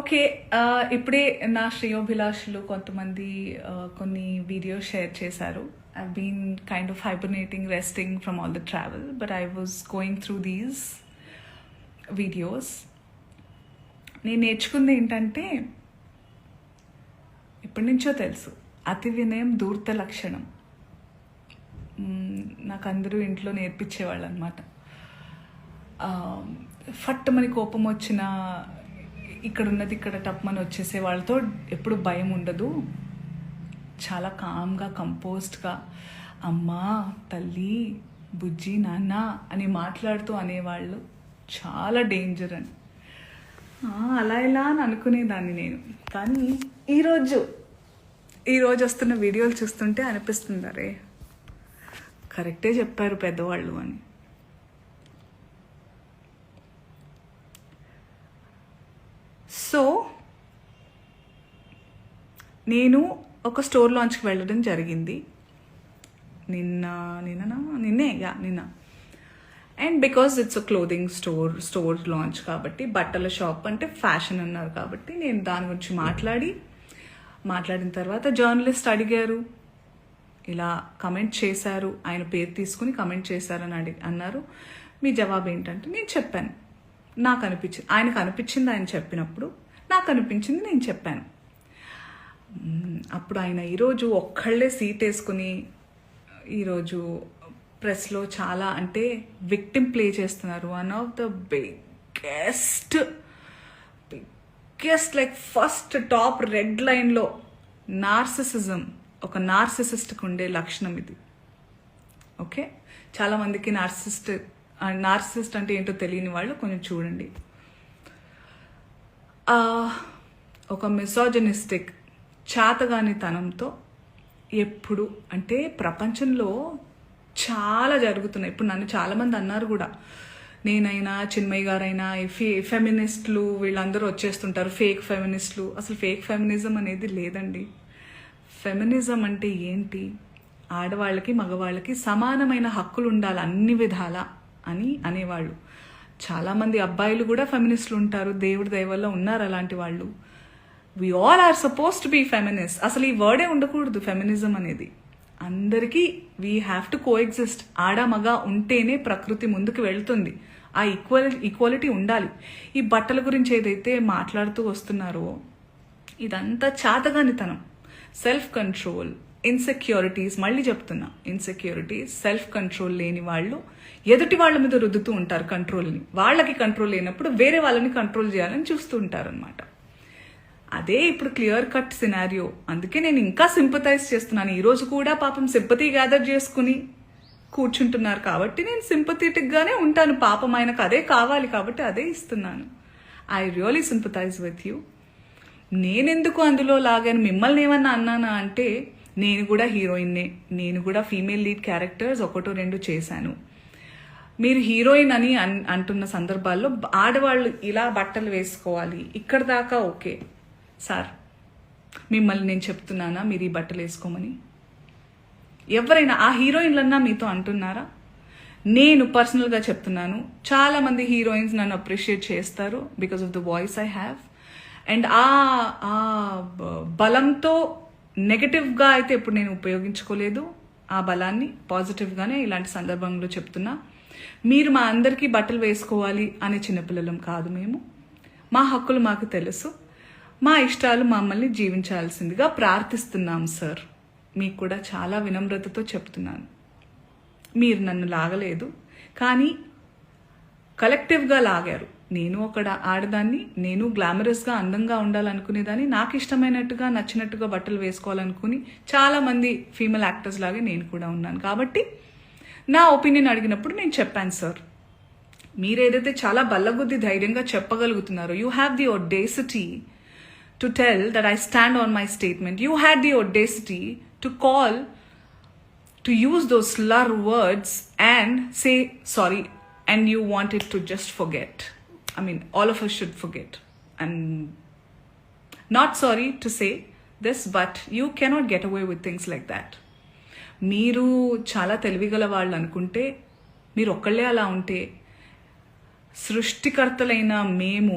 Okay ఇప్పుడే నా శ్రేయోభిలాషులు కొంతమంది కొన్ని వీడియోస్ షేర్ చేశారు. I been kind of hibernating resting from all the travel but I was going through these videos నేను నేర్చుకుంది ఏంటంటే ఎప్పటి నుంచో తెలుసు అతి వినయం దూర్త లక్షణం. నాకు అందరూ ఇంట్లో నేర్పించేవాళ్ళు అనమాట ఫట్టమని కోపం వచ్చిన ఇక్కడ ఉన్నది ఇక్కడ టప్మని వచ్చేసే వాళ్ళతో ఎప్పుడు భయం ఉండదు. చాలా కామ్గా కంపోజ్డ్గా అమ్మా తల్లి బుజ్జి నాన్న అని మాట్లాడుతూ అనేవాళ్ళు. చాలా డేంజర్ అని. అలా ఇలా అని అనుకునేదాన్ని నేను. కానీ ఈరోజు ఈరోజు వస్తున్న వీడియోలు చూస్తుంటే అనిపిస్తుంది అరే కరెక్టే చెప్పారు పెద్దవాళ్ళు అని సో నేను ఒక స్టోర్ లాంచ్కి వెళ్ళడం జరిగింది. నిన్న నిన్ననా? నిన్నే యా నిన్న. And because it's a clothing store store launch కాబట్టి బట్టల షాప్ అంటే ఫ్యాషన్ అన్నారు కాబట్టి నేను దాని గురించి మాట్లాడి మాట్లాడిన తర్వాత జర్నలిస్ట్ అడిగారు. ఇలా కమెంట్ చేశారు. ఆయన పేరు తీసుకుని కమెంట్ చేశారని అడిగి అన్నారు. మీ జవాబు ఏంటంటే నేను చెప్పాను. నాకు అనిపించింది ఆయనకు అనిపించింది ఆయన చెప్పినప్పుడు నాకు అనిపించింది నేను చెప్పాను. అప్పుడు ఆయన ఈరోజు ఒక్కళ్ళే సీట్ వేసుకుని ఈరోజు ప్రెస్లో చాలా అంటే విక్టిమ్ ప్లే చేస్తున్నారు. One of the biggest biggest like first top red లైన్లో నార్సిసిజం ఒక నార్సిసిస్ట్కి ఉండే లక్షణం ఇది. ఓకే? చాలా మందికి నార్సిస్ట్ అంటే ఏంటో తెలియని వాళ్ళు కొంచెం చూడండి. ఒక మిసోజనిస్టిక్ చాతగాని తనంతో ఎప్పుడు అంటే ప్రపంచంలో చాలా జరుగుతున్నాయి. ఇప్పుడు నన్ను చాలామంది అన్నారు కూడా. నేనైనా చిన్మయ్య గారైనా ఫే ఫెమినిస్ట్లు వీళ్ళందరూ వచ్చేస్తుంటారు. ఫేక్ ఫెమినిస్ట్లు. అసలు ఫేక్ ఫెమినిజం అనేది లేదండి. ఫెమినిజం అంటే ఏంటి? ఆడవాళ్ళకి మగవాళ్ళకి సమానమైన హక్కులు ఉండాలి అన్ని విధాల అని అనేవాళ్ళు. చాలామంది అబ్బాయిలు కూడా ఫెమినిస్టులు ఉంటారు. దేవుడి దయవల్ల ఉన్నారు అలాంటి వాళ్ళు. We all are suppose to be feminist అసలు ఈ వర్డే ఉండకూడదు ఫెమినిజం అనేది. అందరికీ we have to coexist ఆడ మగ ఉంటేనే ప్రకృతి ముందుకు వెళ్తుంది. ఆ ఈక్వల్ ఈక్వాలిటీ ఉండాలి. ఈ బట్టల గురించి ఏదైతే మాట్లాడుతూ వస్తున్నారో ఇదంతా చాతగానితనం. సెల్ఫ్ కంట్రోల్ ఇన్సెక్యూరిటీస్ మళ్ళీ చెప్తున్నా. ఇన్సెక్యూరిటీస్ సెల్ఫ్ కంట్రోల్ లేని వాళ్ళు ఎదుటి వాళ్ళ మీద రుద్దుతూ ఉంటారు కంట్రోల్ని వాళ్ళకి కంట్రోల్ లేనప్పుడు వేరే వాళ్ళని కంట్రోల్ చేయాలని చూస్తూ ఉంటారనమాట అదే ఇప్పుడు క్లియర్ కట్ సినారియో. అందుకే నేను ఇంకా సింపతైజ్ చేస్తున్నాను. ఈరోజు కూడా పాపం సింపతి గ్యాదర్ చేసుకుని కూర్చుంటున్నారు కాబట్టి నేను sympathetic ఉంటాను. పాపం ఆయనకు అదే కావాలి కాబట్టి అదే ఇస్తున్నాను. I really sympathize with you నేనెందుకు అందులో లాగాను? మిమ్మల్ని ఏమన్నా అన్నానా అంటే నేను కూడా హీరోయిన్నే. నేను కూడా ఫీమేల్ లీడ్ క్యారెక్టర్స్ ఒకటో రెండు చేశాను. మీరు హీరోయిన్ అని అన్- అంటున్న సందర్భాల్లో ఆడవాళ్ళు ఇలా బట్టలు వేసుకోవాలి. ఇక్కడ దాకా ఓకే. సార్ మిమ్మల్ని నేను చెప్తున్నానా? మీరు ఈ బట్టలు వేసుకోమని. ఎవరైనా ఆ హీరోయిన్లన్నా మీతో అంటున్నారా? నేను పర్సనల్గా చెప్తున్నాను చాలా మంది హీరోయిన్స్ నన్ను అప్రిషియేట్ చేస్తారు because of the voice I have. And uh uh బలంతో నెగటివ్గా అయితే ఇప్పుడు నేను ఉపయోగించుకోలేదు ఆ బలాన్ని పాజిటివ్గానే ఇలాంటి సందర్భంలో చెప్తున్నా. మీరు మా అందరికీ బట్టలు వేసుకోవాలి అనే చిన్నపిల్లలం కాదు మేము. మా హక్కులు మాకు తెలుసు. మా ఇష్టాలు మమ్మల్ని జీవించాల్సిందిగా ప్రార్థిస్తున్నాం సార్. మీకు కూడా చాలా వినమ్రతతో చెప్తున్నాను. మీరు నన్ను లాగలేదు కానీ కలెక్టివ్గా లాగారు. నేను ఒక ఆడదాన్ని నేను గ్లామరస్గా అందంగా ఉండాలనుకునేదాన్ని నాకు ఇష్టమైనట్టుగా నచ్చినట్టుగా బట్టలు వేసుకోవాలనుకుని చాలామంది ఫీమేల్ యాక్టర్స్ లాగే నేను కూడా ఉన్నాను. కాబట్టి నా ఒపీనియన్ అడిగినప్పుడు నేను చెప్పాను సార్. మీరు ఏదైతే చాలా బల్లగుద్ది ధైర్యంగా చెప్పగలుగుతున్నారో you have the audacity to tell that I stand on my statement. You had the audacity to call, to use those slur words and say sorry and you wanted to just forget. I mean, all of us should forget. And not sorry to say this, but you cannot get away with things like that. మీరు చాలా తెలివిగల వాళ్ళు అనుకుంటే మీరు ఒక్కళ్ళే అలా ఉంటే సృష్టికర్తలైన మేము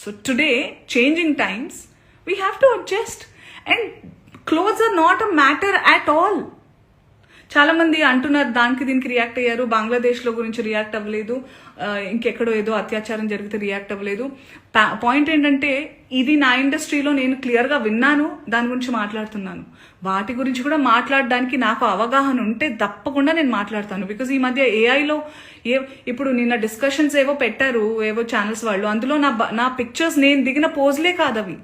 So today, changing times, we have to adjust and clothes are not a matter at all. చాలా మంది అంటున్నారు దానికి దీనికి రియాక్ట్ అయ్యారు. బంగ్లాదేశ్లో గురించి రియాక్ట్ అవ్వలేదు. ఇంకెక్కడో ఏదో అత్యాచారం జరిగితే రియాక్ట్ అవ్వలేదు. పాయింట్ ఏంటంటే ఇది నా ఇండస్ట్రీలో నేను క్లియర్గా విన్నాను. దాని గురించి మాట్లాడుతున్నాను. వాటి గురించి కూడా మాట్లాడడానికి నాకు అవగాహన ఉంటే తప్పకుండా నేను మాట్లాడతాను. బికాజ్ ఈ మధ్య ఏఐలో ఏ ఇప్పుడు నిన్న డిస్కషన్స్ ఏవో పెట్టారు ఏవో ఛానల్స్ వాళ్ళు. అందులో నా నా పిక్చర్స్ నేను దిగిన పోజ్లే కాదు అవి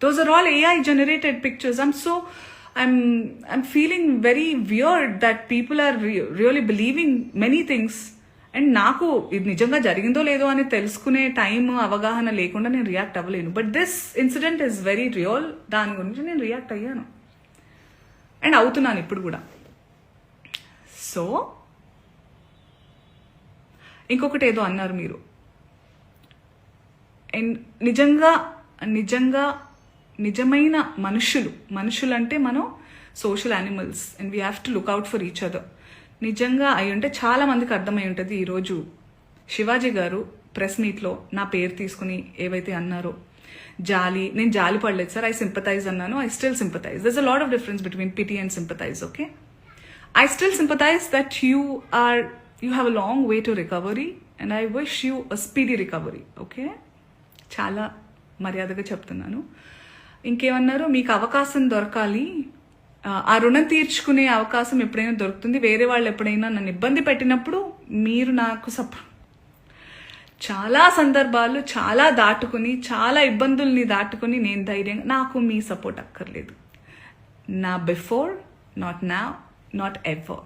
those all AI generated pictures and so i'm i'm feeling very weird that people are re- really believing many things. And నాకు ఇది నిజంగా జరిగిందో లేదో అని తెలుసుకునే టైం అవగాహన లేకుండా నేను react అవ్వలేను. But this incident is very real దాని గురించి నేను రియాక్ట్ అయ్యాను. అండ్ అవుతున్నాను ఇప్పుడు కూడా. సో ఇంకొకటి ఏదో అన్నారు మీరు. అండ్ నిజంగా నిజంగా నిజమైన మనుషులు. మనుషులు అంటే మనం social animals and we have to look out for each other నిజంగా అయి ఉంటే చాలా మందికి అర్థమై ఉంటుంది ఈరోజు శివాజీ గారు ప్రెస్ మీట్లో నా పేరు తీసుకుని ఏవైతే అన్నారో జాలి నేను జాలి పడలేదు సార్ ఐ సింపతైజ్ అన్నాను I still sympathize there's a lot of difference between pity and sympathize okay I still sympathize that you are you have a long way to recovery and I wish you a speedy recovery okay చాలా మర్యాదగా చెప్తున్నాను. ఇంకేమన్నారు? మీకు అవకాశం దొరకాలి. ఆ, రుణం తీర్చుకునే అవకాశం ఎప్పుడైనా దొరుకుతుంది. వేరే వాళ్ళు ఎప్పుడైనా నన్ను ఇబ్బంది పెట్టినప్పుడు మీరు నాకు సప చాలా సందర్భాలు చాలా దాటుకుని చాలా ఇబ్బందుల్ని దాటుకుని నేను ధైర్యంగా నాకు మీ సపోర్ట్ అక్కర్లేదు. నా బిఫోర్ నాట్ నా not ever.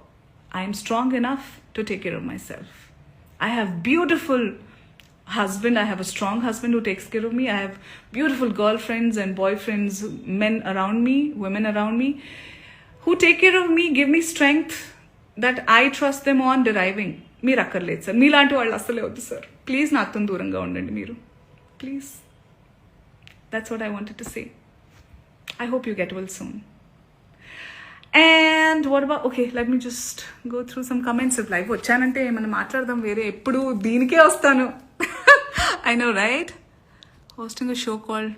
I'm strong enough to take care of myself. I have beautiful husband i have a strong husband who takes care of me i have beautiful girlfriends and boyfriends men around me women around me who take care of me give me strength that i trust them on deriving మీరు అక్కర్లేదు sir మీలాంటి వాళ్ళు అస్సలే వద్దు sir please నాతో దూరంగా ఉండండి మీరు please that's what I wanted to say I hope you get well soon and what about okay let me just go through some comments live వచ్చానంటే ఏమన్నా మాట్లాడదాం వేరే ఎప్పుడు దీనికే వస్తాను I know, right? Hosting a show called